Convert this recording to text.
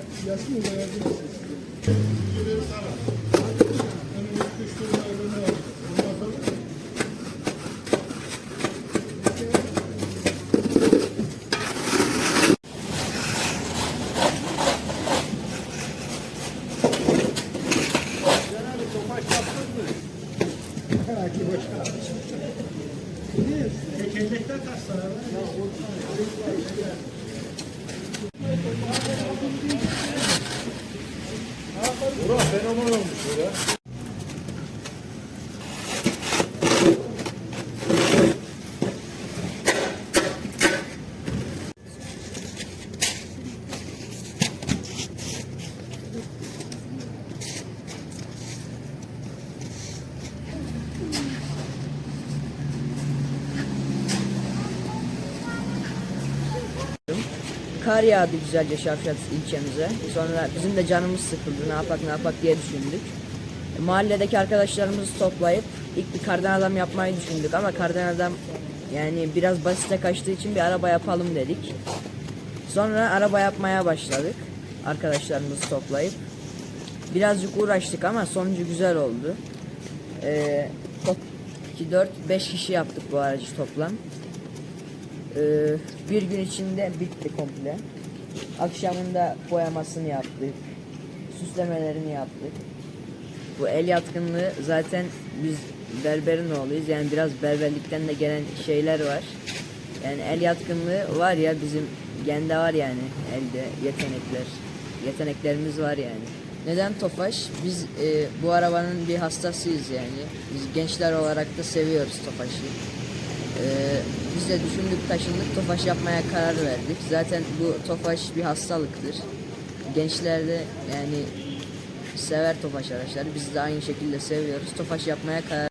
O da yardım etsin. Üç üç tane var. Ondan sonra Belki boşa. Tekerlekler kaç tane var? Burak fenomen olmuş ya. Kar yağdı güzelce Şavşat ilçemize. Sonra bizim de canımız sıkıldı. Ne yapak ne yapak diye düşündük. E, Mahalledeki arkadaşlarımızı toplayıp ilk bir kardan adam yapmayı düşündük ama kardan adam yani biraz basite kaçtığı için bir araba yapalım dedik. Sonra araba yapmaya başladık. Arkadaşlarımızı toplayıp. Birazcık uğraştık ama sonucu güzel oldu. Ee, 2, 4, 5 kişi yaptık bu aracı toplam. Ee, bir gün içinde bitti komple. Akşamında boyamasını yaptık. Süslemelerini yaptık. Bu el yatkınlığı zaten biz berberin oğluyuz. Yani biraz berberlikten de gelen şeyler var. Yani el yatkınlığı var ya bizim gende var yani elde yetenekler. Yeteneklerimiz var yani. Neden Tofaş? Biz e, bu arabanın bir hastasıyız yani. Biz gençler olarak da seviyoruz Tofaş'ı. Biz de düşündük taşındık Tofaş yapmaya karar verdik. Zaten bu Tofaş bir hastalıktır. Gençler de yani sever Tofaş araçları. Biz de aynı şekilde seviyoruz. Tofaş yapmaya karar